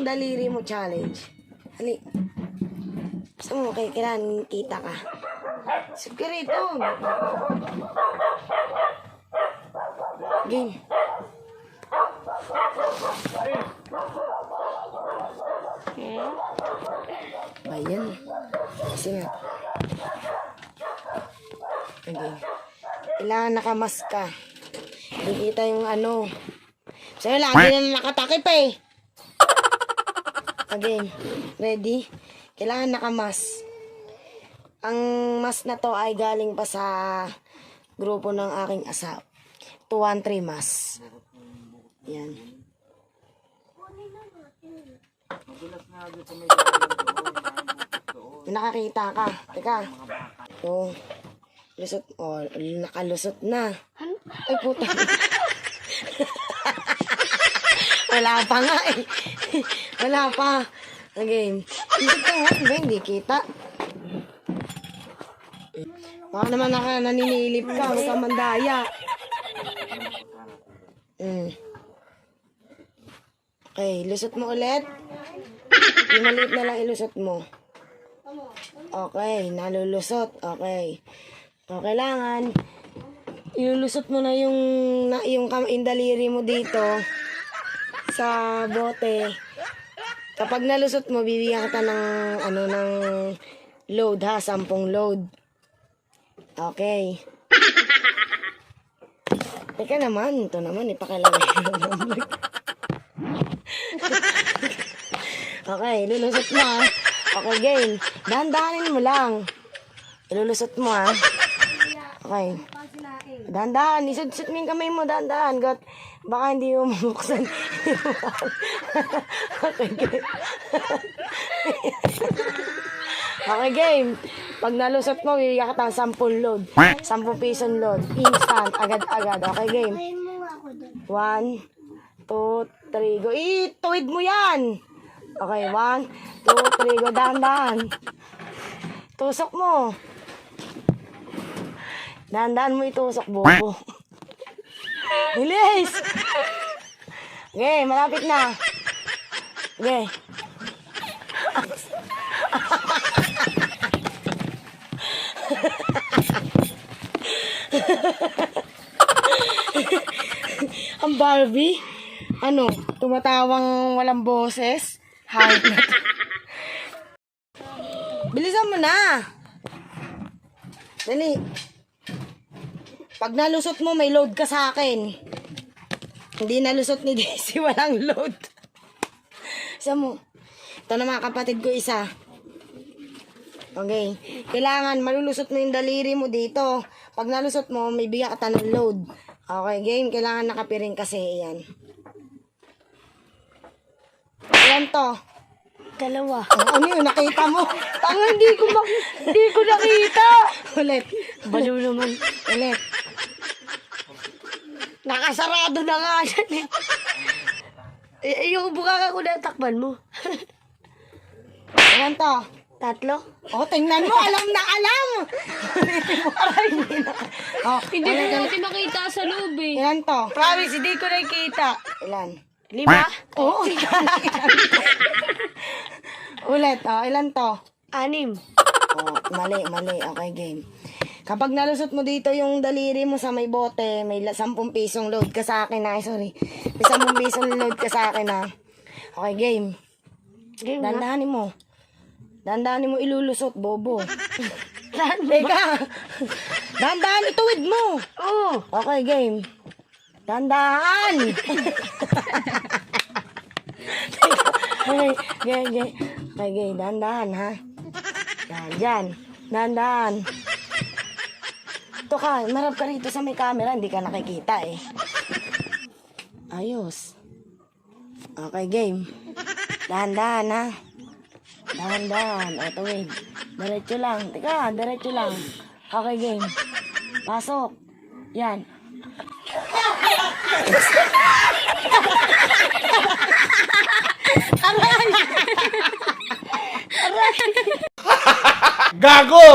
ang daliri mo challenge. Hali. Gusto mo, kay kailangan kita ka. Sub ka rito. Game. Ayan. Kasi nga. Okay. Kailangan nakamas ka. Hindi kita yung ano. Sa'yo lagi na nakatakip eh. Again. Ready? Kailangan nakamas. Ang mas na to ay galing pa sa grupo ng aking asawa. 213 mas. Yan. Nakakita ka. Teka. Oh. Lusot. Oh, nakalusot na. Ay, puta. Wala pa nga eh. Wala pa. Again. Hindi ka nga. Hindi, hindi kita. Baka naman naka naninilip ka. Huwag kang mandaya. Mm. Okay, lusot mo ulit. Yung maliit na lang ilusot mo. Okay, nalulusot. Okay. O, kailangan, ilulusot mo na yung, na, yung, kam- yung daliri mo dito sa bote. Kapag nalusot mo, bibigyan kita ng, ano, ng load ha, sampung load. Okay. Teka naman, ito naman, ipakilagay naman. okay, lulusot mo ha. Okay, game. Dahan-dahanin mo lang. Ilulusot mo ha. Okay. Dahan-dahan. Isudsit mo yung kamay mo. Dahan-dahan. Got, baka hindi mo mabuksan. okay, game. okay, game. Pag nalusot mo, bibigyan ka ng 10 load. 10 piso load. Instant. Agad-agad. Okay, game. One, two, three, go. Ituwid mo yan. Okay, one, two, three, go. Dahan-dahan. Tusok mo. Dahan-dahan mo itusok, bobo. Bilis! Okay, malapit na. Okay. Ang Barbie? Ano? Tumatawang walang boses? Hype na. Bilisan mo na! Dali. Pag nalusot mo, may load ka sa akin. Hindi nalusot ni Daisy, walang load. Isa mo. Ito na mga kapatid ko isa. Okay. Kailangan malulusot mo yung daliri mo dito. Pag nalusot mo, may bigyan ka ng load. Okay, game. Kailangan nakapiring kasi yan. Ilan to? Dalawa. Oh, ano yun? Nakita mo? Tanga, hindi ko mak- hindi ko nakita. Ulit. Balo naman. Ulit. Nakasarado na nga yan eh. Eh, yung bukaka ko na takban mo. Ilan to? Tatlo? Oh, tingnan mo. Alam na alam. Oh, Hindi ko ulit. natin makita sa loob eh. Ilan to? Promise, hindi ko nakikita. Ilan? Lima? Oo. ulit. Oh, ilan to? Anim. Oh, mali, mali. Okay, game. Kapag nalusot mo dito yung daliri mo sa may bote, may la- 10 pisong load ka sa akin na. Sorry. May 10 pisong load ka sa akin na. Okay, game. Game na. Dandahanin mo. Dandahanin mo ilulusot, bobo. Teka. Dandahan, ituwid mo. Oo. Okay, game. Dandahan. okay, okay, okay. Okay, okay, dandahan, ha? Yan, dyan. Dandahan. Ito ka, marap ka rito sa may camera, hindi ka nakikita eh. Ayos. Okay, game. Dahan-dahan, ha? Dahan-dahan. O, tuwid. Diretso lang. Teka, diretso lang. Okay, game. Pasok. Yan. Gago!